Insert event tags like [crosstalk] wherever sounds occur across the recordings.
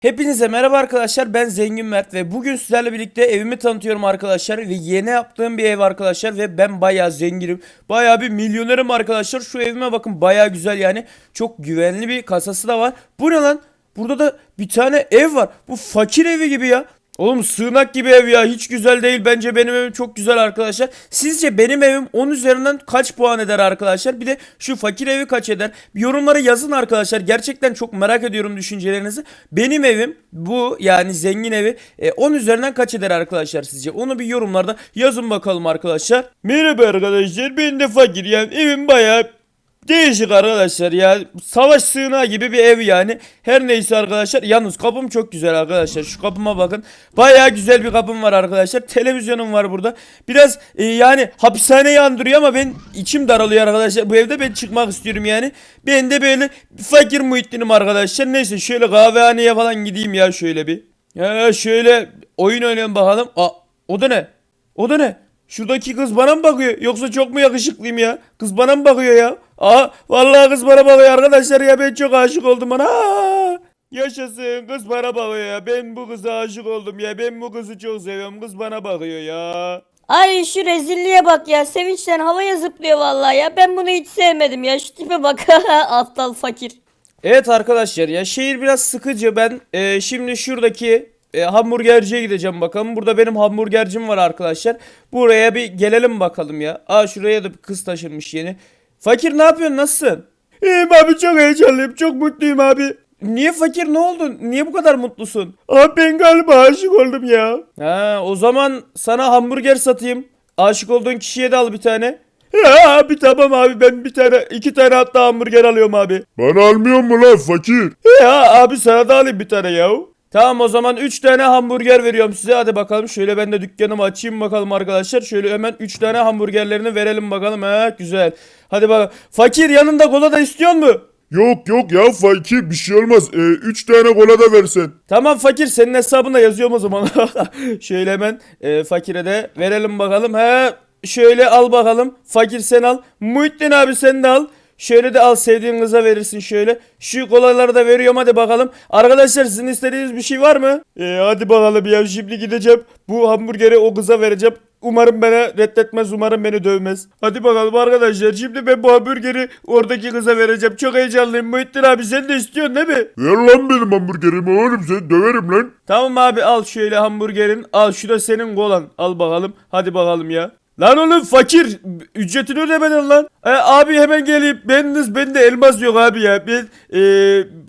Hepinize merhaba arkadaşlar ben Zengin Mert ve bugün sizlerle birlikte evimi tanıtıyorum arkadaşlar ve yeni yaptığım bir ev arkadaşlar ve ben bayağı zenginim bayağı bir milyonerim arkadaşlar. Şu evime bakın bayağı güzel yani çok güvenli bir kasası da var. Bu ne lan? Burada da bir tane ev var bu fakir evi gibi ya Oğlum sığınak gibi ev ya. Hiç güzel değil. Bence benim evim çok güzel arkadaşlar. Sizce benim evim 10 üzerinden kaç puan eder arkadaşlar? Bir de şu fakir evi kaç eder? Yorumlara yazın arkadaşlar. Gerçekten çok merak ediyorum düşüncelerinizi. Benim evim bu yani zengin evi e, 10 üzerinden kaç eder arkadaşlar sizce? Onu bir yorumlarda yazın bakalım arkadaşlar. Merhaba arkadaşlar. Ben de fakir yani evim bayağı Değişik arkadaşlar ya. Savaş sığınağı gibi bir ev yani. Her neyse arkadaşlar. Yalnız kapım çok güzel arkadaşlar. Şu kapıma bakın. Bayağı güzel bir kapım var arkadaşlar. Televizyonum var burada. Biraz e, yani hapishaneyi andırıyor ama ben içim daralıyor arkadaşlar. Bu evde ben çıkmak istiyorum yani. Ben de böyle fakir Muhittin'im arkadaşlar. Neyse şöyle kahvehaneye falan gideyim ya şöyle bir. Ya şöyle oyun oynayalım bakalım. Aa, o da ne? O da ne? Şuradaki kız bana mı bakıyor? Yoksa çok mu yakışıklıyım ya? Kız bana mı bakıyor ya? Aa vallahi kız bana bakıyor arkadaşlar ya ben çok aşık oldum ona. Aa, yaşasın kız bana bakıyor ya. Ben bu kıza aşık oldum ya. Ben bu kızı çok seviyorum. Kız bana bakıyor ya. Ay şu rezilliğe bak ya. Sevinçten havaya zıplıyor vallahi ya. Ben bunu hiç sevmedim ya. Şu tipe bak. [laughs] Aptal fakir. Evet arkadaşlar ya şehir biraz sıkıcı. Ben e, şimdi şuradaki e, hamburgerciye gideceğim bakalım. Burada benim hamburgercim var arkadaşlar. Buraya bir gelelim bakalım ya. Aa şuraya da bir kız taşınmış yeni. Fakir ne yapıyorsun? Nasılsın? İyiyim abi çok heyecanlıyım. Çok mutluyum abi. Niye fakir ne oldu? Niye bu kadar mutlusun? Abi ben galiba aşık oldum ya. Ha o zaman sana hamburger satayım. Aşık olduğun kişiye de al bir tane. Ya abi tamam abi ben bir tane iki tane hatta hamburger alıyorum abi. Bana almıyor mu lan fakir? Ya abi sana da alayım bir tane ya. Tamam o zaman 3 tane hamburger veriyorum size. Hadi bakalım şöyle ben de dükkanımı açayım bakalım arkadaşlar. Şöyle hemen 3 tane hamburgerlerini verelim bakalım. He güzel. Hadi bakalım. Fakir yanında kola da istiyor mu? Yok yok ya fakir bir şey olmaz. Ee, üç tane kola da versen. Tamam fakir senin hesabına yazıyorum o zaman. [laughs] şöyle hemen e, fakire de verelim bakalım. He şöyle al bakalım. Fakir sen al. Muhittin abi sen de al. Şöyle de al sevdiğin kıza verirsin şöyle. Şu kolaları da veriyorum hadi bakalım. Arkadaşlar sizin istediğiniz bir şey var mı? Ee, hadi bakalım ya şimdi gideceğim. Bu hamburgeri o kıza vereceğim. Umarım beni reddetmez umarım beni dövmez. Hadi bakalım arkadaşlar şimdi ben bu hamburgeri oradaki kıza vereceğim. Çok heyecanlıyım Muhittin abi sen de istiyorsun değil mi? Ver lan benim hamburgerimi oğlum seni döverim lan. Tamam abi al şöyle hamburgerin. Al şu da senin kolan. Al bakalım. Hadi bakalım ya. Lan oğlum fakir. Ücretini ödemedin lan. E, abi hemen geleyim. Bendiniz bende elmas yok abi ya. Ben e,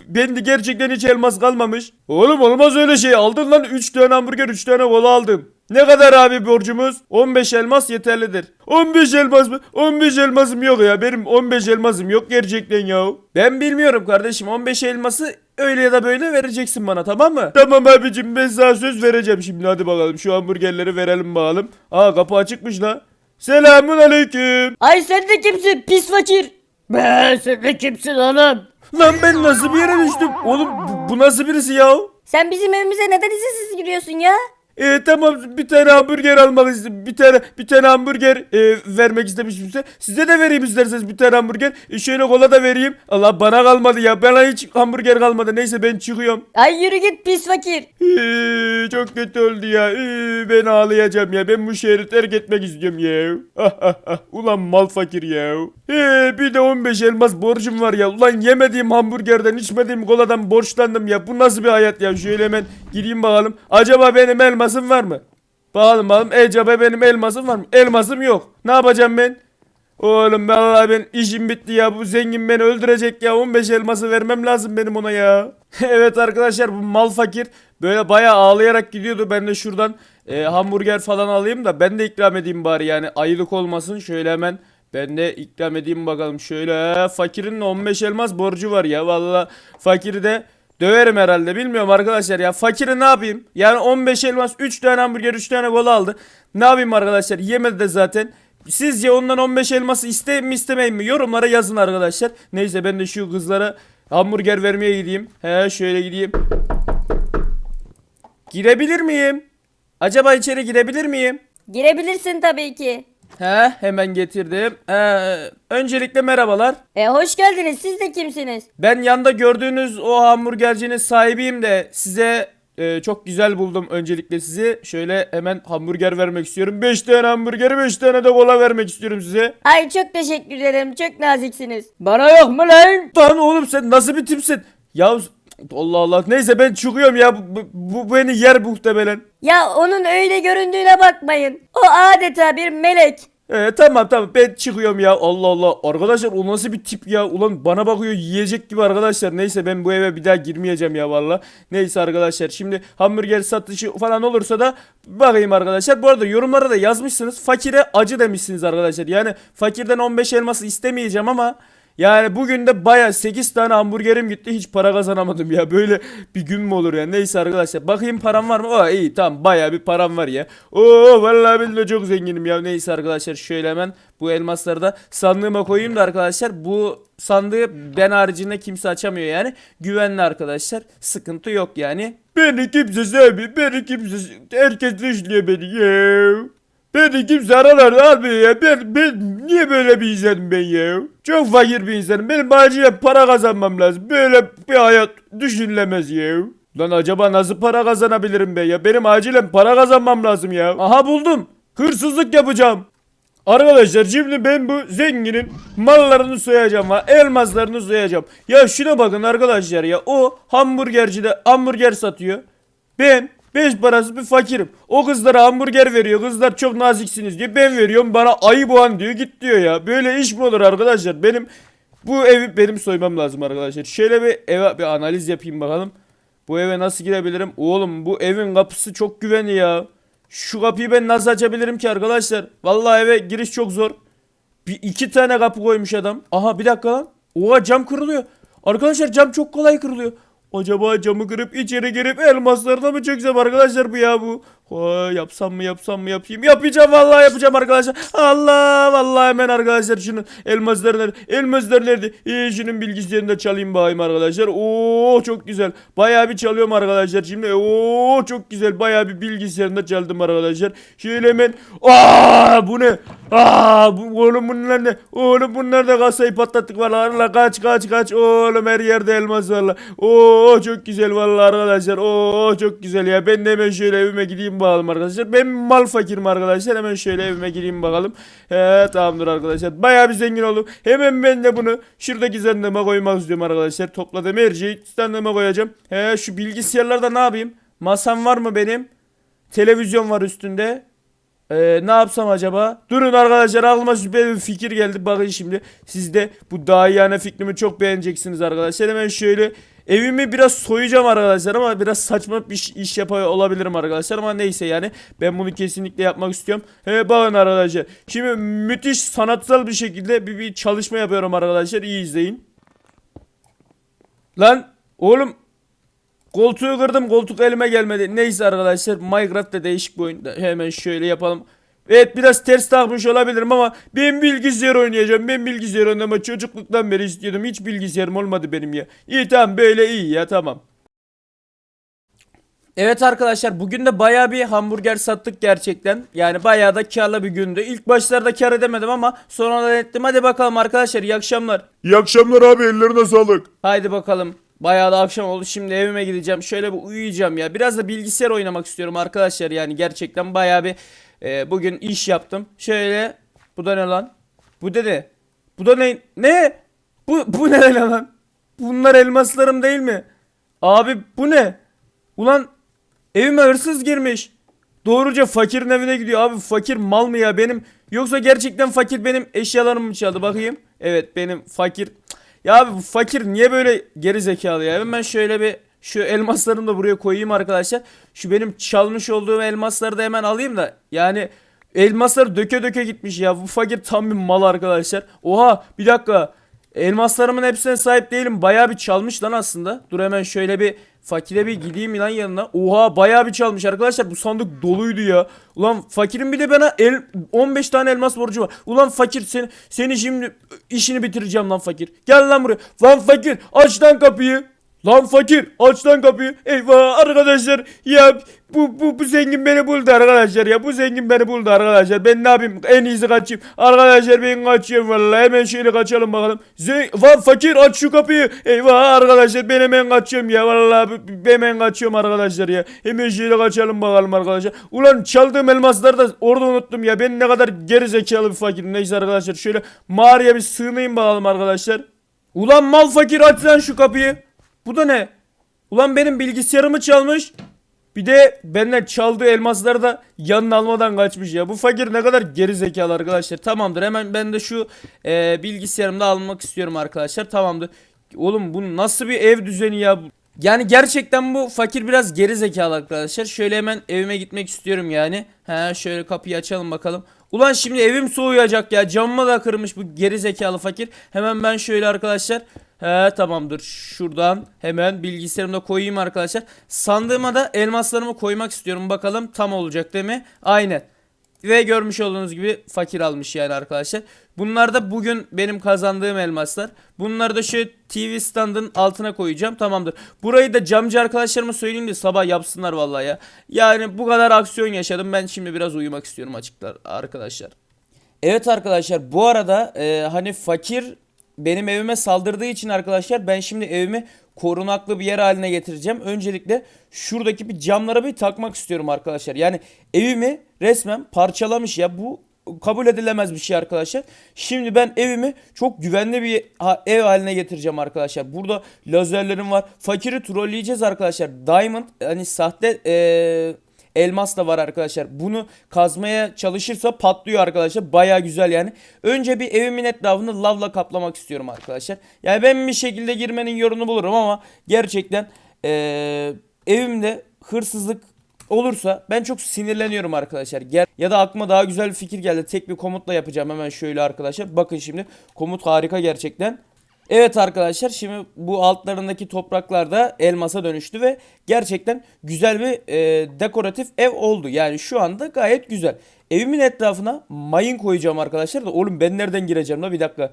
bende gerçekten hiç elmas kalmamış. Oğlum olmaz öyle şey. Aldın lan 3 tane hamburger 3 tane kola aldım. Ne kadar abi borcumuz? 15 elmas yeterlidir. 15 elmas mı? 15 elmasım yok ya. Benim 15 elmasım yok gerçekten ya. Ben bilmiyorum kardeşim. 15 elması öyle ya da böyle vereceksin bana tamam mı? Tamam abicim ben sana söz vereceğim şimdi. Hadi bakalım şu hamburgerleri verelim bakalım. Aa kapı açıkmış la. Selamun aleyküm. Ay sen de kimsin pis fakir? Be sen de kimsin oğlum? Lan ben nasıl bir yere düştüm? Oğlum bu, bu nasıl birisi ya? Sen bizim evimize neden izinsiz giriyorsun ya? E tamam bir tane hamburger almak istedim. Bir tane bir tane hamburger e, vermek istemişim size. Size de vereyim isterseniz bir tane hamburger. E, şöyle kola da vereyim. Allah bana kalmadı ya. Bana hiç hamburger kalmadı. Neyse ben çıkıyorum. Ay yürü git pis fakir. Ee, çok kötü oldu ya. Ee, ben ağlayacağım ya. Ben bu şehri terk etmek istiyorum ya. Ulan mal fakir ya. Ee, bir de 15 elmas borcum var ya. Ulan yemediğim hamburgerden içmediğim koladan borçlandım ya. Bu nasıl bir hayat ya? Şöyle hemen gideyim bakalım. Acaba benim elmasım var mı? Bakalım bakalım. Acaba benim elmasım var mı? Elmasım yok. Ne yapacağım ben? Oğlum vallahi ben işim bitti ya. Bu zengin beni öldürecek ya. 15 elması vermem lazım benim ona ya. [laughs] evet arkadaşlar bu mal fakir böyle bayağı ağlayarak gidiyordu. Ben de şuradan e, hamburger falan alayım da ben de ikram edeyim bari yani ayılık olmasın. Şöyle hemen ben de ikram edeyim bakalım. Şöyle fakirin de 15 elmas borcu var ya. Vallahi fakiri de Döverim herhalde bilmiyorum arkadaşlar ya. Fakiri ne yapayım? Yani 15 elmas 3 tane hamburger 3 tane kola aldı. Ne yapayım arkadaşlar? Yemedi de zaten. Sizce ondan 15 elması isteyeyim mi istemeyeyim mi? Yorumlara yazın arkadaşlar. Neyse ben de şu kızlara hamburger vermeye gideyim. He şöyle gideyim. Girebilir miyim? Acaba içeri girebilir miyim? Girebilirsin tabii ki. He hemen getirdim. Ee, öncelikle merhabalar. E hoş geldiniz. Siz de kimsiniz? Ben yanda gördüğünüz o hamburgercinin sahibiyim de size e, çok güzel buldum öncelikle sizi. Şöyle hemen hamburger vermek istiyorum. 5 tane hamburger 5 tane de kola vermek istiyorum size. Ay çok teşekkür ederim. Çok naziksiniz. Bana yok mu lan? Lan oğlum sen nasıl bir tipsin? Ya Allah Allah. Neyse ben çıkıyorum ya. Bu, bu, bu beni yer muhtemelen. Ya onun öyle göründüğüne bakmayın. O adeta bir melek. Ee, tamam tamam. Ben çıkıyorum ya. Allah Allah. Arkadaşlar o nasıl bir tip ya? Ulan bana bakıyor yiyecek gibi arkadaşlar. Neyse ben bu eve bir daha girmeyeceğim ya valla neyse arkadaşlar şimdi hamburger satışı falan olursa da bakayım arkadaşlar. Bu arada yorumlara da yazmışsınız. Fakire acı demişsiniz arkadaşlar. Yani fakirden 15 elması istemeyeceğim ama yani bugün de baya 8 tane hamburgerim gitti hiç para kazanamadım ya. Böyle bir gün mü olur ya? Neyse arkadaşlar bakayım param var mı? O iyi tamam baya bir param var ya. Oo vallahi de çok zenginim ya. Neyse arkadaşlar şöyle hemen bu elmasları da sandığıma koyayım da arkadaşlar. Bu sandığı ben haricinde kimse açamıyor yani. Güvenli arkadaşlar sıkıntı yok yani. Beni kimse sevmiyor beni kimse herkes dışlıyor beni ya Beni kimse aralarda almıyor ya. Ben, ben niye böyle bir insanım ben ya? Çok fakir bir insanım. Benim acilen para kazanmam lazım. Böyle bir hayat düşünülemez ya. Lan acaba nasıl para kazanabilirim ben ya? Benim acilen para kazanmam lazım ya. Aha buldum. Hırsızlık yapacağım. Arkadaşlar şimdi ben bu zenginin mallarını soyacağım ha elmaslarını soyacağım. Ya şuna bakın arkadaşlar ya o hamburgercide hamburger satıyor. Ben beş parası bir fakirim. O kızlara hamburger veriyor. Kızlar çok naziksiniz diye ben veriyorum. Bana ayı boğan diyor git diyor ya. Böyle iş mi olur arkadaşlar? Benim bu evi benim soymam lazım arkadaşlar. Şöyle bir eve bir analiz yapayım bakalım. Bu eve nasıl girebilirim? Oğlum bu evin kapısı çok güvenli ya. Şu kapıyı ben nasıl açabilirim ki arkadaşlar? Vallahi eve giriş çok zor. Bir iki tane kapı koymuş adam. Aha bir dakika lan. Oha cam kırılıyor. Arkadaşlar cam çok kolay kırılıyor. Acaba camı kırıp içeri girip elmaslarına mı çöksem arkadaşlar bu ya bu? Ha, yapsam mı yapsam mı yapayım? Yapacağım vallahi yapacağım arkadaşlar. Allah vallahi hemen arkadaşlar şunun elmasları nerede? Elmaslar nerede? İyi şunun bilgisayarını da çalayım bakayım arkadaşlar. Oo çok güzel. Bayağı bir çalıyorum arkadaşlar şimdi. Oo çok güzel. Bayağı bir bilgisayarını da çaldım arkadaşlar. Şöyle hemen. Aa bu ne? Aa bu oğlum bunlar ne? Oğlum bunlar da kasayı patlattık vallahi. Allah kaç kaç kaç. Oğlum her yerde elmas var la. Oo çok güzel vallahi arkadaşlar. Oo çok güzel ya. Ben de hemen şöyle evime gideyim bakalım arkadaşlar. Ben mal fakirim arkadaşlar. Hemen şöyle evime gireyim bakalım. He tamamdır arkadaşlar. Bayağı bir zengin oldum. Hemen ben de bunu şuradaki zanneme koymak istiyorum arkadaşlar. Topladım her şeyi zanneme koyacağım. He şu bilgisayarlarda ne yapayım? Masam var mı benim? Televizyon var üstünde. Ee, ne yapsam acaba? Durun arkadaşlar aklıma süper bir fikir geldi. Bakın şimdi siz de bu dahiyane fikrimi çok beğeneceksiniz arkadaşlar. Hemen şöyle evimi biraz soyacağım arkadaşlar ama biraz saçma bir iş, iş yapıyor olabilirim arkadaşlar ama neyse yani ben bunu kesinlikle yapmak istiyorum. He bakın arkadaşlar. Şimdi müthiş sanatsal bir şekilde bir, bir çalışma yapıyorum arkadaşlar. İyi izleyin. Lan oğlum Koltuğu kırdım koltuk elime gelmedi. Neyse arkadaşlar Minecraft'ta değişik bir oyun. Hemen şöyle yapalım. Evet biraz ters takmış olabilirim ama ben bilgisayar oynayacağım. Ben bilgisayar oynama çocukluktan beri istiyordum. Hiç bilgisayarım olmadı benim ya. İyi tamam böyle iyi ya tamam. Evet arkadaşlar bugün de baya bir hamburger sattık gerçekten. Yani baya da karlı bir gündü. İlk başlarda kar edemedim ama sonradan ettim. Hadi bakalım arkadaşlar iyi akşamlar. İyi akşamlar abi ellerine sağlık. Haydi bakalım. Bayağı da akşam oldu. Şimdi evime gideceğim. Şöyle bir uyuyacağım ya. Biraz da bilgisayar oynamak istiyorum arkadaşlar. Yani gerçekten bayağı bir e, bugün iş yaptım. Şöyle. Bu da ne lan? Bu ne? Bu da ne? Ne? Bu, bu ne lan? Bunlar elmaslarım değil mi? Abi bu ne? Ulan evime hırsız girmiş. Doğruca fakirin evine gidiyor. Abi fakir mal mı ya benim? Yoksa gerçekten fakir benim eşyalarımı mı çaldı? Bakayım. Evet benim fakir. Ya abi bu fakir niye böyle geri zekalı ya? Hemen şöyle bir şu elmaslarımı da buraya koyayım arkadaşlar. Şu benim çalmış olduğum elmasları da hemen alayım da. Yani elmaslar döke döke gitmiş ya. Bu fakir tam bir mal arkadaşlar. Oha bir dakika. Elmaslarımın hepsine sahip değilim. Bayağı bir çalmış lan aslında. Dur hemen şöyle bir fakire bir gideyim lan yanına. Oha bayağı bir çalmış arkadaşlar. Bu sandık doluydu ya. Ulan fakirin bir de bana el 15 tane elmas borcu var. Ulan fakir seni seni şimdi işini bitireceğim lan fakir. Gel lan buraya. Lan fakir aç lan kapıyı. Lan fakir aç lan kapıyı. Eyvah arkadaşlar ya bu, bu, bu zengin beni buldu arkadaşlar ya. Bu zengin beni buldu arkadaşlar. Ben ne yapayım en iyisi kaçayım. Arkadaşlar ben kaçıyorum vallahi hemen şöyle kaçalım bakalım. Zen Lan fakir aç şu kapıyı. Eyvah arkadaşlar ben hemen kaçıyorum ya. Vallahi b- b- hemen kaçıyorum arkadaşlar ya. Hemen şöyle kaçalım bakalım arkadaşlar. Ulan çaldığım elmasları da orada unuttum ya. Ben ne kadar geri zekalı bir fakirim. Neyse arkadaşlar şöyle mağaraya bir sığınayım bakalım arkadaşlar. Ulan mal fakir aç lan şu kapıyı. Bu da ne? Ulan benim bilgisayarımı çalmış. Bir de benden çaldığı elmasları da yanına almadan kaçmış ya. Bu fakir ne kadar geri zekalı arkadaşlar. Tamamdır hemen ben de şu e, bilgisayarımı da almak istiyorum arkadaşlar. Tamamdır. Oğlum bu nasıl bir ev düzeni ya? Yani gerçekten bu fakir biraz geri zekalı arkadaşlar. Şöyle hemen evime gitmek istiyorum yani. He şöyle kapıyı açalım bakalım. Ulan şimdi evim soğuyacak ya. Camımı da kırmış bu geri zekalı fakir. Hemen ben şöyle arkadaşlar. He tamamdır. Şuradan hemen bilgisayarımda koyayım arkadaşlar. Sandığıma da elmaslarımı koymak istiyorum. Bakalım tam olacak değil mi? Aynen. Ve görmüş olduğunuz gibi fakir almış yani arkadaşlar. Bunlar da bugün benim kazandığım elmaslar. Bunları da şu TV standın altına koyacağım. Tamamdır. Burayı da camcı arkadaşlarıma söyleyeyim de sabah yapsınlar vallahi ya. Yani bu kadar aksiyon yaşadım. Ben şimdi biraz uyumak istiyorum açıklar arkadaşlar. Evet arkadaşlar bu arada e, hani fakir benim evime saldırdığı için arkadaşlar ben şimdi evimi korunaklı bir yer haline getireceğim. Öncelikle şuradaki bir camlara bir takmak istiyorum arkadaşlar. Yani evimi resmen parçalamış ya bu kabul edilemez bir şey arkadaşlar. Şimdi ben evimi çok güvenli bir ev haline getireceğim arkadaşlar. Burada lazerlerim var. Fakiri trolleyeceğiz arkadaşlar. Diamond hani sahte eee Elmas da var arkadaşlar. Bunu kazmaya çalışırsa patlıyor arkadaşlar. Baya güzel yani. Önce bir evimin etrafını lavla kaplamak istiyorum arkadaşlar. Yani ben bir şekilde girmenin yolunu bulurum ama gerçekten eee, evimde hırsızlık olursa ben çok sinirleniyorum arkadaşlar. Ger ya da aklıma daha güzel bir fikir geldi. Tek bir komutla yapacağım hemen şöyle arkadaşlar. Bakın şimdi komut harika gerçekten. Evet arkadaşlar şimdi bu altlarındaki topraklar da elmasa dönüştü ve gerçekten güzel bir e, dekoratif ev oldu. Yani şu anda gayet güzel. Evimin etrafına mayın koyacağım arkadaşlar da oğlum ben nereden gireceğim la bir dakika.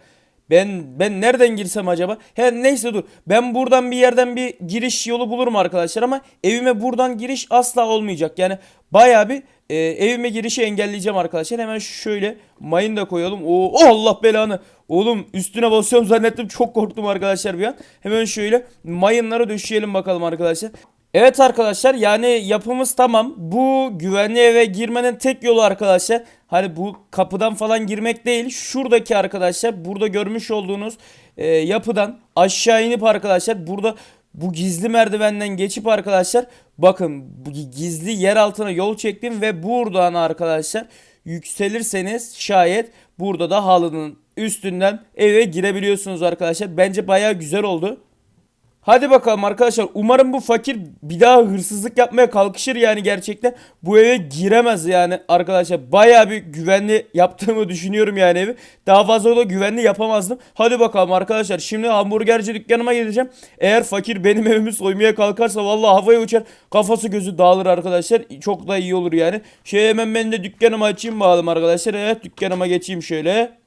Ben ben nereden girsem acaba? He neyse dur. Ben buradan bir yerden bir giriş yolu bulurum arkadaşlar ama evime buradan giriş asla olmayacak. Yani bayağı bir e, evime girişi engelleyeceğim arkadaşlar. Hemen şöyle mayın da koyalım. Oo Allah belanı. Oğlum üstüne basıyorum zannettim. Çok korktum arkadaşlar bir an. Hemen şöyle mayınları döşeyelim bakalım arkadaşlar. Evet arkadaşlar yani yapımız tamam. Bu güvenli eve girmenin tek yolu arkadaşlar. Hani bu kapıdan falan girmek değil. Şuradaki arkadaşlar burada görmüş olduğunuz e, yapıdan aşağı inip arkadaşlar burada bu gizli merdivenden geçip arkadaşlar bakın bu gizli yer altına yol çektim ve buradan arkadaşlar yükselirseniz şayet burada da halının üstünden eve girebiliyorsunuz arkadaşlar. Bence baya güzel oldu. Hadi bakalım arkadaşlar. Umarım bu fakir bir daha hırsızlık yapmaya kalkışır yani gerçekten. Bu eve giremez yani arkadaşlar. Baya bir güvenli yaptığımı düşünüyorum yani evi. Daha fazla da güvenli yapamazdım. Hadi bakalım arkadaşlar. Şimdi hamburgerci dükkanıma gideceğim. Eğer fakir benim evimi soymaya kalkarsa vallahi havaya uçar. Kafası gözü dağılır arkadaşlar. Çok da iyi olur yani. Şey hemen ben de dükkanımı açayım bakalım arkadaşlar. Evet dükkanıma geçeyim şöyle.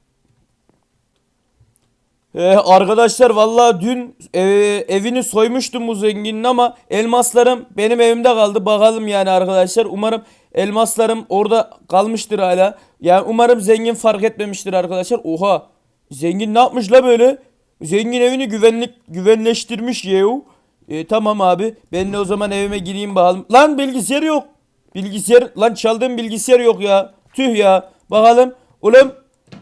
Ee, arkadaşlar vallahi dün e, evini soymuştum bu zenginin ama elmaslarım benim evimde kaldı. Bakalım yani arkadaşlar. Umarım elmaslarım orada kalmıştır hala. Yani umarım zengin fark etmemiştir arkadaşlar. Oha. Zengin ne yapmış la böyle? Zengin evini güvenlik güvenleştirmiş yehu. E, tamam abi. Ben de o zaman evime gireyim bakalım. Lan bilgisayar yok. Bilgisayar lan çaldığım bilgisayar yok ya. Tüh ya. Bakalım. Oğlum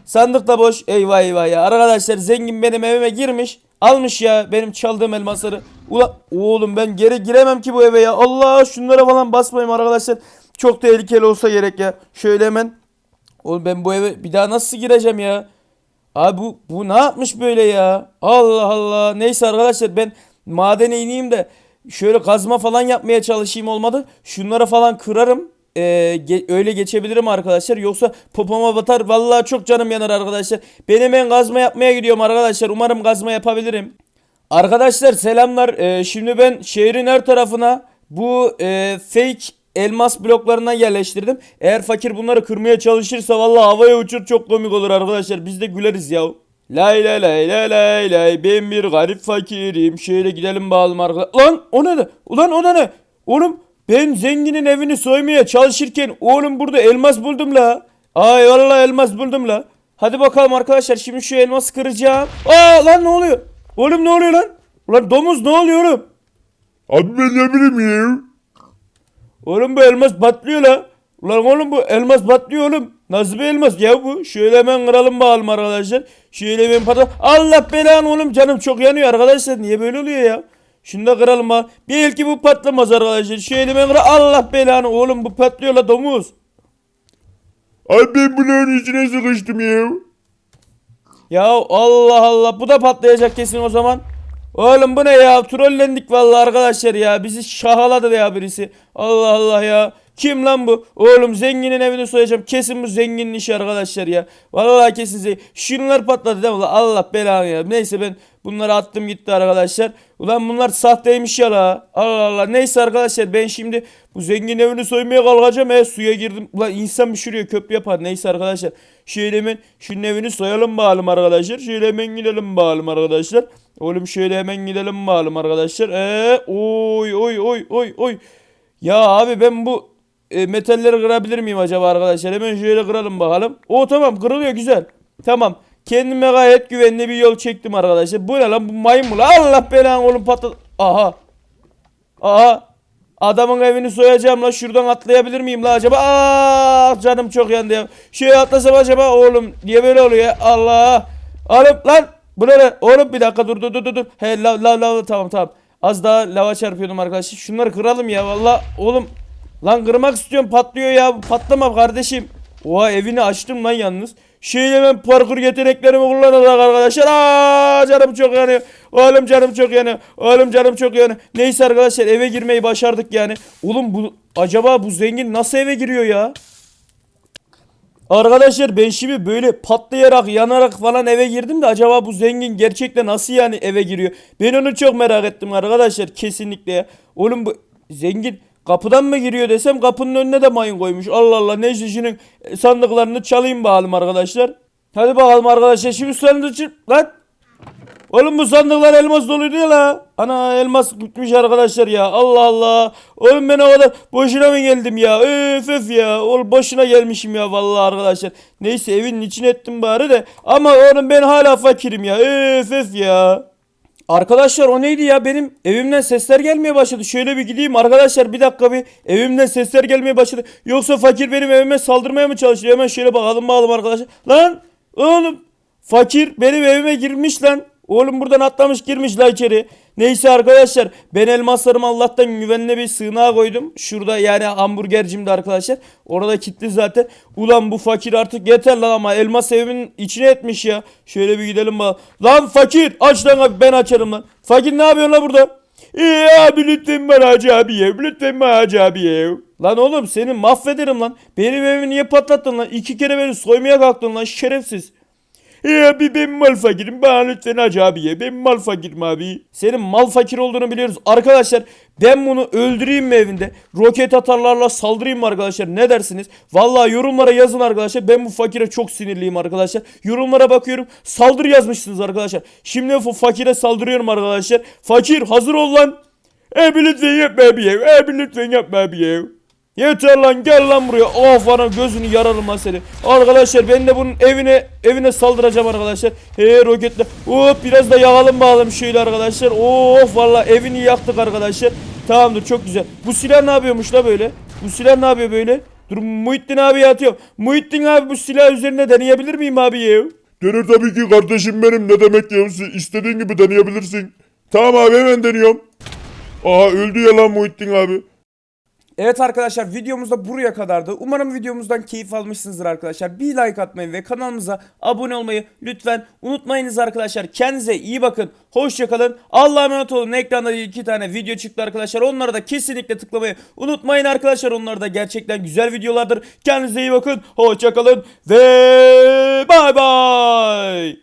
Sandık da boş. Eyvah eyvah ya. Arkadaşlar zengin benim evime girmiş. Almış ya benim çaldığım elmasları. Ula oğlum ben geri giremem ki bu eve ya. Allah şunlara falan basmayayım arkadaşlar. Çok tehlikeli olsa gerek ya. Şöyle hemen. Oğlum ben bu eve bir daha nasıl gireceğim ya? Abi bu, bu ne yapmış böyle ya? Allah Allah. Neyse arkadaşlar ben madene ineyim de şöyle kazma falan yapmaya çalışayım olmadı. Şunlara falan kırarım. Ee, ge- öyle geçebilirim arkadaşlar. Yoksa popoma batar. Vallahi çok canım yanar arkadaşlar. Benim en kazma yapmaya gidiyorum arkadaşlar. Umarım kazma yapabilirim. Arkadaşlar selamlar. Ee, şimdi ben şehrin her tarafına bu e, fake elmas bloklarından yerleştirdim. Eğer fakir bunları kırmaya çalışırsa vallahi havaya uçur çok komik olur arkadaşlar. Biz de güleriz ya. Lay lay lay lay lay lay ben bir garip fakirim. Şöyle gidelim bakalım arkadaşlar. Lan o ne? Ulan o ne? Oğlum ben zenginin evini soymaya çalışırken oğlum burada elmas buldum la. Ay vallahi elmas buldum la. Hadi bakalım arkadaşlar şimdi şu elması kıracağım. Aa lan ne oluyor? Oğlum ne oluyor lan? Ulan domuz ne oluyor oğlum? Abi ben ne bileyim ya. Oğlum bu elmas patlıyor la. Ulan oğlum bu elmas patlıyor oğlum. Nasıl bir elmas ya bu? Şöyle hemen kıralım bakalım arkadaşlar. Şöyle hemen patlat. Allah belanı oğlum canım çok yanıyor arkadaşlar. Niye böyle oluyor ya? Şunu da kıralım bak. Belki bu patlamaz arkadaşlar. Şöyle hemen kır. Allah belanı oğlum bu patlıyor la domuz. Abi ben bunun içine sıkıştım ya. Ya Allah Allah bu da patlayacak kesin o zaman. Oğlum bu ne ya? Trollendik vallahi arkadaşlar ya. Bizi şahaladı ya birisi. Allah Allah ya. Kim lan bu? Oğlum zenginin evini soyacağım. Kesin bu zenginin işi arkadaşlar ya. Vallahi kesin zengin. Şunlar patladı değil mi? Allah belanı ya. Neyse ben bunları attım gitti arkadaşlar. Ulan bunlar sahteymiş ya la. Allah Allah. Neyse arkadaşlar ben şimdi bu zengin evini soymaya kalkacağım. E suya girdim. Ulan insan şuraya köprü yapar. Neyse arkadaşlar. Şöyle hemen şunun evini soyalım bakalım arkadaşlar. Şöyle hemen gidelim bakalım arkadaşlar. Oğlum şöyle hemen gidelim bakalım arkadaşlar. Eee oy oy oy oy oy. Ya abi ben bu e, metalleri kırabilir miyim acaba arkadaşlar? Hemen şöyle kıralım bakalım. O tamam kırılıyor güzel. Tamam. Kendime gayet güvenli bir yol çektim arkadaşlar. Bu ne lan bu maymun. Allah belanı oğlum patlat. Aha. Aha. Adamın evini soyacağım la şuradan atlayabilir miyim la acaba? Aa canım çok yandı ya. Şeye atlasam acaba oğlum niye böyle oluyor ya? Allah. Oğlum lan bu ne lan? Oğlum bir dakika dur dur dur, dur. He la la la tamam tamam. Az daha lava çarpıyordum arkadaşlar. Şunları kıralım ya valla oğlum. Lan kırmak istiyorum patlıyor ya. Patlama kardeşim. Oha evini açtım lan yalnız. Şeyle ben parkur yeteneklerimi kullanarak arkadaşlar. Aa canım çok yanıyor. Oğlum canım çok yanıyor. Oğlum canım çok yanıyor. Neyse arkadaşlar eve girmeyi başardık yani. Oğlum bu acaba bu zengin nasıl eve giriyor ya? Arkadaşlar ben şimdi böyle patlayarak yanarak falan eve girdim de acaba bu zengin gerçekten nasıl yani eve giriyor? Ben onu çok merak ettim arkadaşlar kesinlikle ya. Oğlum bu zengin kapıdan mı giriyor desem kapının önüne de mayın koymuş. Allah Allah neyse şunun e, sandıklarını çalayım bakalım arkadaşlar. Hadi bakalım arkadaşlar şimdi sandığı çır... Lan! Oğlum bu sandıklar elmas doluydu ya la. Ana elmas bitmiş arkadaşlar ya. Allah Allah. Oğlum ben o kadar boşuna mı geldim ya? Öf öf ya. Oğlum boşuna gelmişim ya vallahi arkadaşlar. Neyse evin içine ettim bari de. Ama oğlum ben hala fakirim ya. Öf öf ya. Arkadaşlar o neydi ya benim evimden sesler gelmeye başladı. Şöyle bir gideyim arkadaşlar bir dakika bir evimden sesler gelmeye başladı. Yoksa fakir benim evime saldırmaya mı çalışıyor? Hemen şöyle bakalım bakalım arkadaşlar. Lan oğlum fakir benim evime girmiş lan. Oğlum buradan atlamış girmiş la içeri. Neyse arkadaşlar ben elmaslarımı Allah'tan güvenli bir sığınağa koydum. Şurada yani hamburgercimde arkadaşlar. Orada kilitli zaten. Ulan bu fakir artık yeter lan ama elmas evimin içine etmiş ya. Şöyle bir gidelim bak. Lan fakir aç lan abi ben açarım lan. Fakir ne yapıyorsun lan burada? İyi abi lütfen bana Hacı abiye. Lütfen bana Hacı abiye. Lan oğlum seni mahvederim lan. Benim evimi niye patlattın lan? İki kere beni soymaya kalktın lan şerefsiz. Ya abi ben mal fakirim bana lütfen Hacı abiye ben mal fakirim abi. Senin mal fakir olduğunu biliyoruz. Arkadaşlar ben bunu öldüreyim mi evinde? Roket atarlarla saldırayım mı arkadaşlar ne dersiniz? Vallahi yorumlara yazın arkadaşlar ben bu fakire çok sinirliyim arkadaşlar. Yorumlara bakıyorum saldır yazmışsınız arkadaşlar. Şimdi bu fakire saldırıyorum arkadaşlar. Fakir hazır ol lan. Abi lütfen yapma abi ya. Abi lütfen yapma abi ya. Yeter lan gel lan buraya. Of bana gözünü yararım lan seni. Arkadaşlar ben de bunun evine evine saldıracağım arkadaşlar. He roketle. Hop biraz da yakalım bağlamış şöyle arkadaşlar. Of valla evini yaktık arkadaşlar. Tamamdır çok güzel. Bu silah ne yapıyormuş la böyle? Bu silah ne yapıyor böyle? Dur Muhittin abi atıyor. Muhittin abi bu silah üzerine deneyebilir miyim abi ya? Dene tabii ki kardeşim benim ne demek ya istediğin gibi deneyebilirsin. Tamam abi hemen deniyorum. Aha öldü ya lan Muhittin abi. Evet arkadaşlar videomuz da buraya kadardı. Umarım videomuzdan keyif almışsınızdır arkadaşlar. Bir like atmayı ve kanalımıza abone olmayı lütfen unutmayınız arkadaşlar. Kendinize iyi bakın. Hoşçakalın. Allah'a emanet olun. Ekranda iki tane video çıktı arkadaşlar. Onlara da kesinlikle tıklamayı unutmayın arkadaşlar. Onlar da gerçekten güzel videolardır. Kendinize iyi bakın. Hoşçakalın ve bay bay.